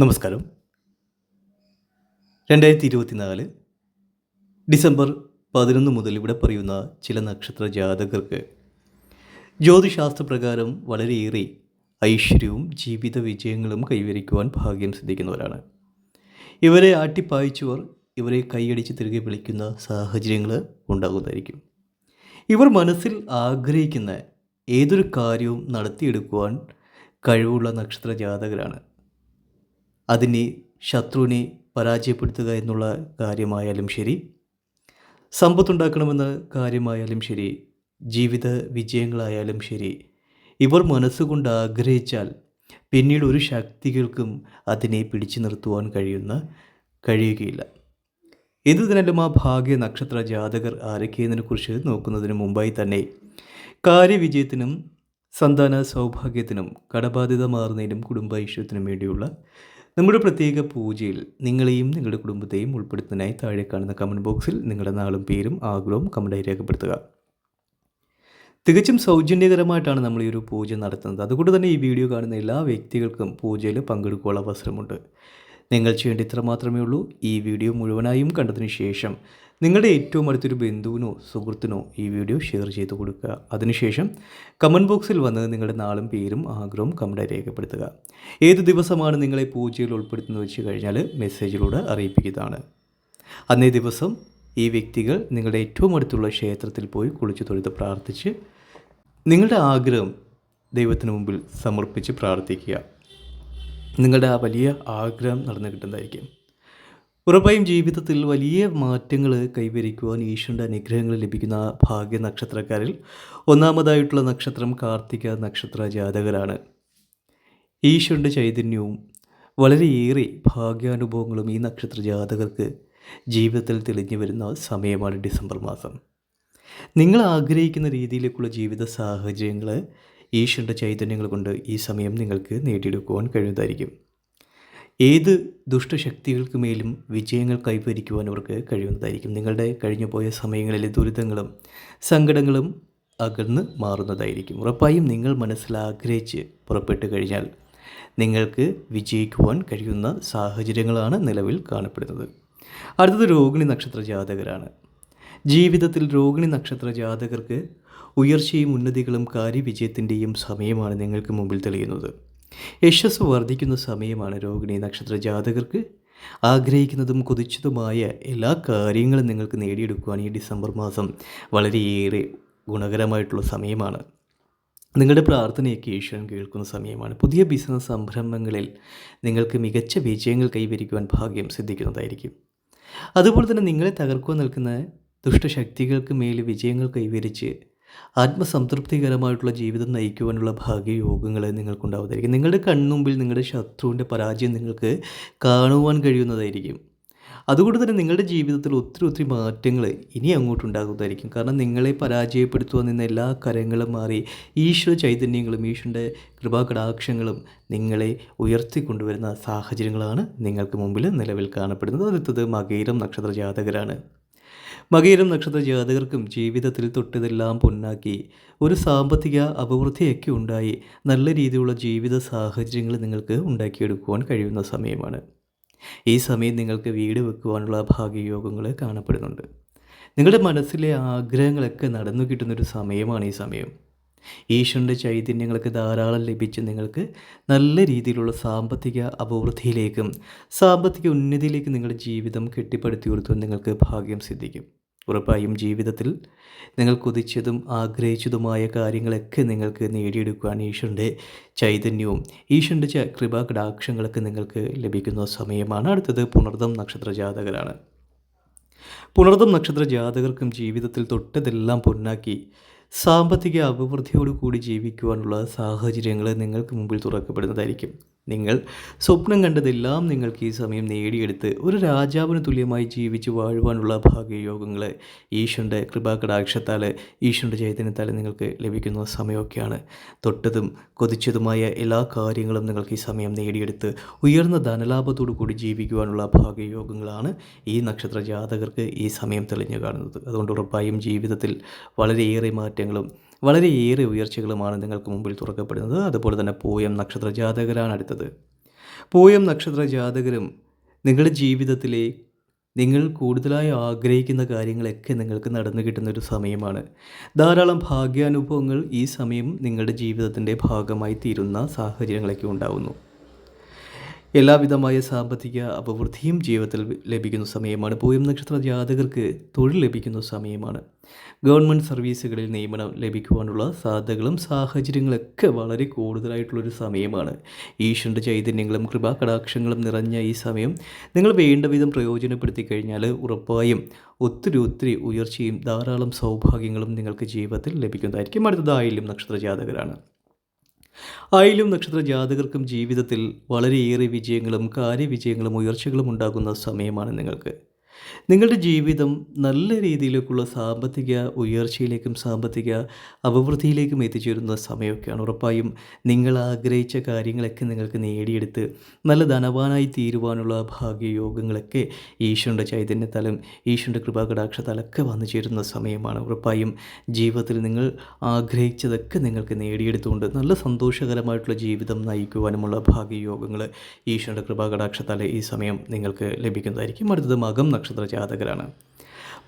നമസ്കാരം. രണ്ടായിരത്തി ഇരുപത്തിനാല് ഡിസംബർ പതിനൊന്ന് മുതൽ ഇവിടെ പറയുന്ന ചില നക്ഷത്ര ജാതകർക്ക് ജ്യോതിശാസ്ത്രപ്രകാരം വളരെയേറെ ഐശ്വര്യവും ജീവിത വിജയങ്ങളും കൈവരിക്കുവാൻ ഭാഗ്യം സിദ്ധിക്കുന്നവരാണ്. ഇവരെ ആട്ടിപ്പായിച്ചവർ ഇവരെ കൈയടിച്ച് തിരികെ വിളിക്കുന്ന സാഹചര്യങ്ങൾ ഉണ്ടാകുന്നതായിരിക്കും. ഇവർ മനസ്സിൽ ആഗ്രഹിക്കുന്ന ഏതൊരു കാര്യവും നടത്തിയെടുക്കുവാൻ കഴിവുള്ള നക്ഷത്ര ജാതകരാണ്. അതിനെ ശത്രുവിനെ പരാജയപ്പെടുത്തുക എന്നുള്ള കാര്യമായാലും ശരി സമ്പത്തുണ്ടാക്കണമെന്ന കാര്യമായാലും ശരി ജീവിത വിജയങ്ങളായാലും ശരി ഇവർ മനസ്സുകൊണ്ട് ആഗ്രഹിച്ചാൽ പിന്നീട് ഒരു ശക്തികൾക്കും അതിനെ പിടിച്ചു നിർത്തുവാൻ കഴിയുന്ന കഴിയുകയില്ല. എന്തു തന്നെയാലും ആ ഭാഗ്യ നക്ഷത്ര ജാതകർ ആരൊക്കെയെന്നതിനെക്കുറിച്ച് നോക്കുന്നതിന് മുമ്പായി തന്നെ കാര്യവിജയത്തിനും സന്താന സൗഭാഗ്യത്തിനും കടബാധ്യത മാറുന്നതിനും കുടുംബ ഐശ്വര്യത്തിനും വേണ്ടിയുള്ള നമ്മുടെ പ്രത്യേക പൂജയിൽ നിങ്ങളെയും നിങ്ങളുടെ കുടുംബത്തെയും ഉൾപ്പെടുത്തുന്നതിനായി താഴെ കാണുന്ന കമന്റ് ബോക്സിൽ നിങ്ങളുടെ നാളും പേരും ആഗ്രഹവും കമന്റായി രേഖപ്പെടുത്തുക. തികച്ചും സൗജന്യകരമായിട്ടാണ് നമ്മൾ ഈ ഒരു പൂജ നടത്തുന്നത്. അതുകൊണ്ട് തന്നെ ഈ വീഡിയോ കാണുന്ന എല്ലാ വ്യക്തികൾക്കും പൂജയിൽ പങ്കെടുക്കാനുള്ള അവസരമുണ്ട്. നിങ്ങൾ ചെയ്യേണ്ട ഇത്ര മാത്രമേ ഉള്ളൂ. ഈ വീഡിയോ മുഴുവനായും കണ്ടതിന് ശേഷം നിങ്ങളുടെ ഏറ്റവും അടുത്തൊരു ബന്ധുവിനോ സുഹൃത്തിനോ ഈ വീഡിയോ ഷെയർ ചെയ്ത് കൊടുക്കുക. അതിനുശേഷം കമന്റ് ബോക്സിൽ വന്ന് നിങ്ങളുടെ നാളും പേരും ആഗ്രഹവും കമന്റായി രേഖപ്പെടുത്തുക. ഏത് ദിവസമാണ് നിങ്ങളെ പൂജയിൽ ഉൾപ്പെടുത്തുന്നത് വെച്ച് കഴിഞ്ഞാൽ മെസ്സേജിലൂടെ അറിയിപ്പിക്കുന്നതാണ്. അന്നേ ദിവസം ഈ വ്യക്തികൾ നിങ്ങളുടെ ഏറ്റവും അടുത്തുള്ള ക്ഷേത്രത്തിൽ പോയി കുളിച്ച് തൊഴുത് പ്രാർത്ഥിച്ച് നിങ്ങളുടെ ആഗ്രഹം ദൈവത്തിന് മുമ്പിൽ സമർപ്പിച്ച് പ്രാർത്ഥിക്കുക. നിങ്ങളുടെ ആ വലിയ ആഗ്രഹം നടന്നു കിട്ടുന്നതായിരിക്കും. ഉറപ്പായും ജീവിതത്തിൽ വലിയ മാറ്റങ്ങൾ കൈവരിക്കുവാൻ ഈശ്വരന്റെ അനുഗ്രഹങ്ങൾ ലഭിക്കുന്ന ഭാഗ്യ നക്ഷത്രക്കാരിൽ ഒന്നാമതായിട്ടുള്ള നക്ഷത്രം കാർത്തിക നക്ഷത്ര ജാതകരാണ്. ഈശ്വരന്റെ ചൈതന്യവും വളരെയേറെ ഭാഗ്യാനുഭവങ്ങളും ഈ നക്ഷത്ര ജാതകർക്ക് ജീവിതത്തിൽ തെളിഞ്ഞു വരുന്ന സമയമാണ് ഡിസംബർ മാസം. നിങ്ങൾ ആഗ്രഹിക്കുന്ന രീതിയിലേക്കുള്ള ജീവിത സാഹചര്യങ്ങൾ ഈശ്വരന്റെ ചൈതന്യങ്ങൾ കൊണ്ട് ഈ സമയം നിങ്ങൾക്ക് നേടിയെടുക്കുവാൻ കഴിയുന്നതായിരിക്കും. ഏത് ദുഷ്ടശക്തികൾക്ക് മേലും വിജയങ്ങൾ കൈവരിക്കുവാൻ അവർക്ക് കഴിയുന്നതായിരിക്കും. നിങ്ങളുടെ കഴിഞ്ഞു പോയ സമയങ്ങളിലെ ദുരിതങ്ങളും സങ്കടങ്ങളും അകന്ന് മാറുന്നതായിരിക്കും. ഉറപ്പായും നിങ്ങൾ മനസ്സിൽ ആഗ്രഹിച്ച് പുറപ്പെട്ടു കഴിഞ്ഞാൽ നിങ്ങൾക്ക് വിജയിക്കുവാൻ കഴിയുന്ന സാഹചര്യങ്ങളാണ് നിലവിൽ കാണപ്പെടുന്നത്. അടുത്തത് രോഹിണി നക്ഷത്ര ജാതകരാണ്. ജീവിതത്തിൽ രോഹിണി നക്ഷത്ര ജാതകർക്ക് ഉയർച്ചയും ഉന്നതികളും കാര്യവിജയത്തിന്റെയും സമയമാണ് നിങ്ങൾക്ക് മുമ്പിൽ തെളിയുന്നത്. യശസ് വർദ്ധിക്കുന്ന സമയമാണ് രോഹിണി നക്ഷത്ര ജാതകർക്ക് ആഗ്രഹിക്കുന്നതും കൊതിച്ചതുമായ എല്ലാ കാര്യങ്ങളും നിങ്ങൾക്ക് നേടിയെടുക്കുവാൻ ഈ ഡിസംബർ മാസം വളരെയേറെ ഗുണകരമായിട്ടുള്ള സമയമാണ്. നിങ്ങളുടെ പ്രാർത്ഥനയൊക്കെ ഈശ്വരൻ കേൾക്കുന്ന സമയമാണ്. പുതിയ ബിസിനസ് സംരംഭങ്ങളിൽ നിങ്ങൾക്ക് മികച്ച വിജയങ്ങൾ കൈവരിക്കുവാൻ ഭാഗ്യം സിദ്ധിക്കുന്നതായിരിക്കും. അതുപോലെ തന്നെ നിങ്ങളെ തകർക്കുവാൻ നിൽക്കുന്ന ദുഷ്ടശക്തികൾക്ക് മേൽ വിജയങ്ങൾ കൈവരിച്ച് ആത്മസംതൃപ്തികരമായിട്ടുള്ള ജീവിതം നയിക്കുവാനുള്ള ഭാഗ്യയോഗങ്ങൾ നിങ്ങൾക്കുണ്ടാവുന്നതായിരിക്കും. നിങ്ങളുടെ കൺമുമ്പിൽ നിങ്ങളുടെ ശത്രുവിന്റെ പരാജയം നിങ്ങൾക്ക് കാണുവാൻ കഴിയുന്നതായിരിക്കും. അതുകൊണ്ട് തന്നെ നിങ്ങളുടെ ജീവിതത്തിൽ ഒത്തിരി ഒത്തിരി മാറ്റങ്ങൾ ഇനി അങ്ങോട്ടുണ്ടാകുന്നതായിരിക്കും. കാരണം നിങ്ങളെ പരാജയപ്പെടുത്തുവാൻ നിന്ന എല്ലാ കരങ്ങളും മാറി ഈശ്വര ചൈതന്യങ്ങളും ഈശ്വരന്റെ കൃപാകടാക്ഷങ്ങളും നിങ്ങളെ ഉയർത്തിക്കൊണ്ടുവരുന്ന സാഹചര്യങ്ങളാണ് നിങ്ങൾക്ക് മുമ്പിൽ നിലവിൽ കാണപ്പെടുന്നത്. അടുത്തത് മകേരം നക്ഷത്ര ജാതകരാണ് മകയിരം നക്ഷത്ര ജാതകർക്കും ജീവിതത്തിൽ തൊട്ടതെല്ലാം പൊന്നാക്കി. ഒരു സാമ്പത്തിക അഭിവൃദ്ധിയൊക്കെ ഉണ്ടായി. നല്ല രീതിയിലുള്ള ജീവിത സാഹചര്യങ്ങൾ നിങ്ങൾക്ക് ഉണ്ടാക്കിയെടുക്കുവാൻ കഴിയുന്ന സമയമാണ്. ഈ സമയം നിങ്ങൾക്ക് വീട് വെക്കുവാനുള്ള ഭാഗ്യയോഗങ്ങൾ കാണപ്പെടുന്നുണ്ട്. നിങ്ങളുടെ മനസ്സിലെ ആഗ്രഹങ്ങളൊക്കെ നടന്നു കിട്ടുന്നൊരു സമയമാണ് ഈ സമയം. ഈശ്വരന്റെ ചൈതന്യങ്ങൾക്ക് ധാരാളം ലഭിച്ച് നിങ്ങൾക്ക് നല്ല രീതിയിലുള്ള സാമ്പത്തിക അഭിവൃദ്ധിയിലേക്കും സാമ്പത്തിക ഉന്നതിയിലേക്കും നിങ്ങളുടെ ജീവിതം കെട്ടിപ്പടുത്തി കൊടുത്തു നിങ്ങൾക്ക് ഭാഗ്യം സിദ്ധിക്കും. ഉറപ്പായും ജീവിതത്തിൽ നിങ്ങൾ കുതിച്ചതും ആഗ്രഹിച്ചതുമായ കാര്യങ്ങളൊക്കെ നിങ്ങൾക്ക് നേടിയെടുക്കുവാൻ ഈശ്വരന്റെ ചൈതന്യവും ഈശ്വരന്റെ ച കൃപാകടാക്ഷങ്ങളൊക്കെ നിങ്ങൾക്ക് ലഭിക്കുന്ന സമയമാണ്. അടുത്തത് പുണർദം നക്ഷത്ര ജാതകരാണ്. പുണർദം നക്ഷത്ര ജാതകർക്കും ജീവിതത്തിൽ തൊട്ടതെല്ലാം പൊന്നാക്കി സാമ്പത്തിക അഭിവൃദ്ധിയോടുകൂടി ജീവിക്കുവാനുള്ള സാഹചര്യങ്ങൾ നിങ്ങൾക്ക് മുമ്പിൽ തുറക്കപ്പെടുന്നതായിരിക്കും. നിങ്ങൾ സ്വപ്നം കണ്ടതെല്ലാം നിങ്ങൾക്ക് ഈ സമയം നേടിയെടുത്ത് ഒരു രാജാവിന് തുല്യമായി ജീവിച്ച് വാഴുവാനുള്ള ഭാഗ്യയോഗങ്ങൾ ഈശ്വരന്റെ കൃപാകടാക്ഷത്താൽ ഈശ്വരന്റെ ചൈതന്യത്താൽ നിങ്ങൾക്ക് ലഭിക്കുന്ന സമയമൊക്കെയാണ്. തൊട്ടതും കൊതിച്ചതുമായ എല്ലാ കാര്യങ്ങളും നിങ്ങൾക്ക് ഈ സമയം നേടിയെടുത്ത് ഉയർന്ന ധനലാഭത്തോടു കൂടി ജീവിക്കുവാനുള്ള ഭാഗ്യയോഗങ്ങളാണ് ഈ നക്ഷത്ര ജാതകർക്ക് ഈ സമയം തെളിഞ്ഞു കാണുന്നത്. അതുകൊണ്ട് ഉറപ്പായും ജീവിതത്തിൽ വളരെയേറെ മാറ്റങ്ങളും വളരെയേറെ ഉയർച്ചകളുമാണ് നിങ്ങൾക്ക് മുമ്പിൽ തുറക്കപ്പെടുന്നത്. അതുപോലെ തന്നെ പൂയം നക്ഷത്ര ജാതകരാണ് അടുത്തത്. പൂയം നക്ഷത്ര ജാതകരും നിങ്ങളുടെ ജീവിതത്തിലെ നിങ്ങൾ കൂടുതലായി ആഗ്രഹിക്കുന്ന കാര്യങ്ങളൊക്കെ നിങ്ങൾക്ക് നടന്നു കിട്ടുന്ന ഒരു സമയമാണ്. ധാരാളം ഭാഗ്യാനുഭവങ്ങൾ ഈ സമയം നിങ്ങളുടെ ജീവിതത്തിന്റെ ഭാഗമായി തീരുന്ന സാഹചര്യങ്ങളൊക്കെ ഉണ്ടാകുന്നു എല്ലാവിധമായ സാമ്പത്തിക അഭിവൃദ്ധിയും ജീവിതത്തിൽ ലഭിക്കുന്ന സമയമാണ്. പൂയം നക്ഷത്ര ജാതകർക്ക് തൊഴിൽ ലഭിക്കുന്ന സമയമാണ്. ഗവൺമെന്റ് സർവീസുകളിൽ നിയമനം ലഭിക്കുവാനുള്ള സാധ്യതകളും സാഹചര്യങ്ങളൊക്കെ വളരെ കൂടുതലായിട്ടുള്ളൊരു സമയമാണ്. ഈശ്വരന്റെ ചൈതന്യങ്ങളും കൃപാകടാക്ഷങ്ങളും നിറഞ്ഞ ഈ സമയം നിങ്ങൾ വേണ്ട വിധം പ്രയോജനപ്പെടുത്തി കഴിഞ്ഞാൽ ഉറപ്പായും ഒത്തിരി ഒത്തിരി ഉയർച്ചയും ധാരാളം സൗഭാഗ്യങ്ങളും നിങ്ങൾക്ക് ജീവിതത്തിൽ ലഭിക്കുന്നതായിരിക്കും. അടുത്തതായാലും നക്ഷത്ര ജാതകരാണ്. ആയിലും നക്ഷത്ര ജാതകർക്കും ജീവിതത്തിൽ വളരെയേറെ വിജയങ്ങളും കാര്യവിജയങ്ങളും ഉയർച്ചകളും ഉണ്ടാകുന്ന സമയമാണ് നിങ്ങൾക്ക്. നിങ്ങളുടെ ജീവിതം നല്ല രീതിയിലേക്കുള്ള സാമ്പത്തിക ഉയർച്ചയിലേക്കും സാമ്പത്തിക അഭിവൃദ്ധിയിലേക്കും എത്തിച്ചേരുന്ന സമയമൊക്കെയാണ്. ഉറപ്പായും നിങ്ങൾ ആഗ്രഹിച്ച കാര്യങ്ങളൊക്കെ നിങ്ങൾക്ക് നേടിയെടുത്ത് നല്ല ധനവാനായി തീരുവാനുള്ള ഭാഗ്യയോഗങ്ങളൊക്കെ ഈശ്വരന്റെ ചൈതന്യത്താലും ഈശ്വരന്റെ കൃപാകടാക്ഷത്താലൊക്കെ വന്നു ചേരുന്ന സമയമാണ്. ഉറപ്പായും ജീവിതത്തിൽ നിങ്ങൾ ആഗ്രഹിച്ചതൊക്കെ നിങ്ങൾക്ക് നേടിയെടുത്തുകൊണ്ട് നല്ല സന്തോഷകരമായിട്ടുള്ള ജീവിതം നയിക്കുവാനുമുള്ള ഭാഗ്യയോഗങ്ങൾ ഈശ്വരന്റെ തല ഈ സമയം നിങ്ങൾക്ക് ലഭിക്കുന്നതായിരിക്കും. അടുത്തത് മകം നക്ഷത്ര. ജാതകരാണ്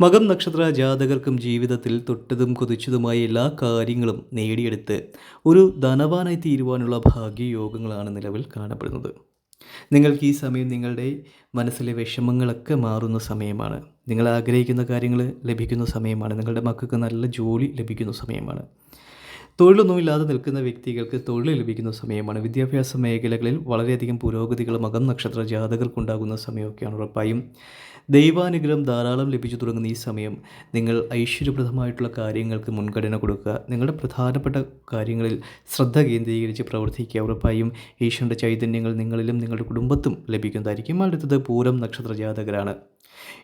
മകം നക്ഷത്ര ജാതകർക്കും ജീവിതത്തിൽ തൊട്ടതും കൊതിച്ചതുമായ എല്ലാ കാര്യങ്ങളും നേടിയെടുത്ത് ഒരു ധനവാനായി തീരുവാനുള്ള ഭാഗ്യയോഗങ്ങളാണ് നിലവിൽ കാണപ്പെടുന്നത്. നിങ്ങൾക്ക് ഈ സമയം നിങ്ങളുടെ മനസ്സിലെ വിഷമങ്ങളൊക്കെ മാറുന്ന സമയമാണ്. നിങ്ങൾ ആഗ്രഹിക്കുന്ന കാര്യങ്ങൾ ലഭിക്കുന്ന സമയമാണ്. നിങ്ങളുടെ മക്കൾക്ക് നല്ല ജോലി ലഭിക്കുന്ന സമയമാണ്. തൊഴിലൊന്നുമില്ലാതെ നിൽക്കുന്ന വ്യക്തികൾക്ക് തൊഴിൽ ലഭിക്കുന്ന സമയമാണ്. വിദ്യാഭ്യാസ മേഖലകളിൽ വളരെയധികം പുരോഗതികൾ മകം നക്ഷത്ര ജാതകർക്കുണ്ടാകുന്ന സമയമൊക്കെയാണ് ഉറപ്പായും. ദൈവാനുഗ്രഹം ധാരാളം ലഭിച്ചു തുടങ്ങുന്ന ഈ സമയം നിങ്ങൾ ഐശ്വര്യപ്രദമായിട്ടുള്ള കാര്യങ്ങൾക്ക് മുൻഗണന കൊടുക്കുക. നിങ്ങളുടെ പ്രധാനപ്പെട്ട കാര്യങ്ങളിൽ ശ്രദ്ധ കേന്ദ്രീകരിച്ച് പ്രവർത്തിക്കുക. ഉറപ്പായും ഈശ്വരന്റെ ചൈതന്യങ്ങൾ നിങ്ങളിലും നിങ്ങളുടെ കുടുംബത്തും ലഭിക്കുന്നതായിരിക്കും. അടുത്തത് പൂരം നക്ഷത്ര ജാതകരാണ്.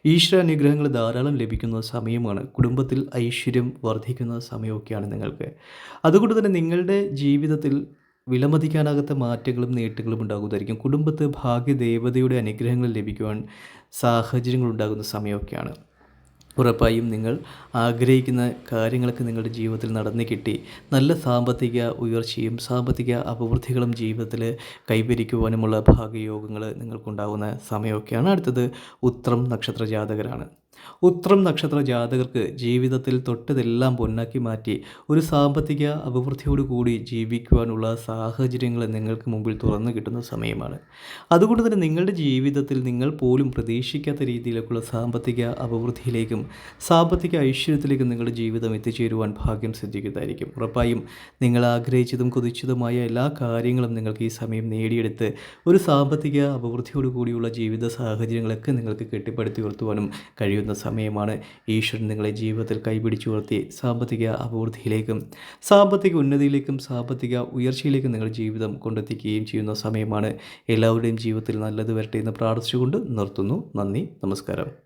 ഈശ്വര അനുഗ്രഹങ്ങൾ ധാരാളം ലഭിക്കുന്ന സമയമാണ്. കുടുംബത്തിൽ ഐശ്വര്യം വർദ്ധിക്കുന്ന സമയമൊക്കെയാണ് നിങ്ങൾക്ക്. അതുകൊണ്ട് തന്നെ നിങ്ങളുടെ ജീവിതത്തിൽ വിലമതിക്കാനാകാത്ത മാറ്റങ്ങളും നേട്ടങ്ങളും ഉണ്ടാകുന്നതായിരിക്കും. കുടുംബത്ത് ഭാഗ്യദേവതയുടെ അനുഗ്രഹങ്ങൾ ലഭിക്കുവാൻ സാഹചര്യങ്ങൾ ഉണ്ടാകുന്ന സമയമൊക്കെയാണ്. ഉറപ്പായും നിങ്ങൾ ആഗ്രഹിക്കുന്ന കാര്യങ്ങളൊക്കെ നിങ്ങളുടെ ജീവിതത്തിൽ നടന്നു കിട്ടി. നല്ല സാമ്പത്തിക ഉയർച്ചയും സാമ്പത്തിക അഭിവൃദ്ധികളും ജീവിതത്തിൽ കൈവരിക്കുവാനുമുള്ള ഭാഗ്യയോഗങ്ങൾ നിങ്ങൾക്കുണ്ടാകുന്ന സമയമൊക്കെയാണ് അടുത്തത്. ഉത്രം നക്ഷത്ര ജാതകരാണ് ഉത്രം നക്ഷത്ര ജാതകർക്ക് ജീവിതത്തിൽ തൊട്ടതെല്ലാം പൊന്നാക്കി മാറ്റി ഒരു സാമ്പത്തിക അഭിവൃദ്ധിയോടുകൂടി ജീവിക്കുവാനുള്ള സാഹചര്യങ്ങൾ നിങ്ങൾക്ക് മുമ്പിൽ തുറന്നു കിട്ടുന്ന സമയമാണ്. അതുകൊണ്ട് തന്നെ നിങ്ങളുടെ ജീവിതത്തിൽ നിങ്ങൾ പോലും പ്രതീക്ഷിക്കാത്ത രീതിയിലേക്കുള്ള സാമ്പത്തിക അഭിവൃദ്ധിയിലേക്കും സാമ്പത്തിക ഐശ്വര്യത്തിലേക്കും നിങ്ങളുടെ ജീവിതം എത്തിച്ചേരുവാൻ ഭാഗ്യം സിദ്ധിക്കുന്നതായിരിക്കും. ഉറപ്പായും നിങ്ങൾ ആഗ്രഹിച്ചതും കൊതിച്ചതുമായ എല്ലാ കാര്യങ്ങളും നിങ്ങൾക്ക് ഈ സമയം നേടിയെടുത്ത് ഒരു സാമ്പത്തിക അഭിവൃദ്ധിയോടുകൂടിയുള്ള ജീവിത സാഹചര്യങ്ങളൊക്കെ നിങ്ങൾക്ക് കെട്ടിപ്പടുത്തി ഉയർത്തുവാനും കഴിയുന്ന സമയമാണ് ഈശ്വരൻ നിങ്ങളെ ജീവിതത്തിൽ കൈപിടിച്ചു ഉയർത്തി സാമ്പത്തിക അഭിവൃദ്ധിയിലേക്കും സാമ്പത്തിക ഉന്നതിയിലേക്കും സാമ്പത്തിക ഉയർച്ചയിലേക്കും നിങ്ങളുടെ ജീവിതം കൊണ്ടെത്തിക്കുകയും ചെയ്യുന്ന സമയമാണ്. എല്ലാവരുടെയും ജീവിതത്തിൽ നല്ലത് വരട്ടെ എന്ന് പ്രാർത്ഥിച്ചുകൊണ്ട് നിർത്തുന്നു. നന്ദി. നമസ്കാരം.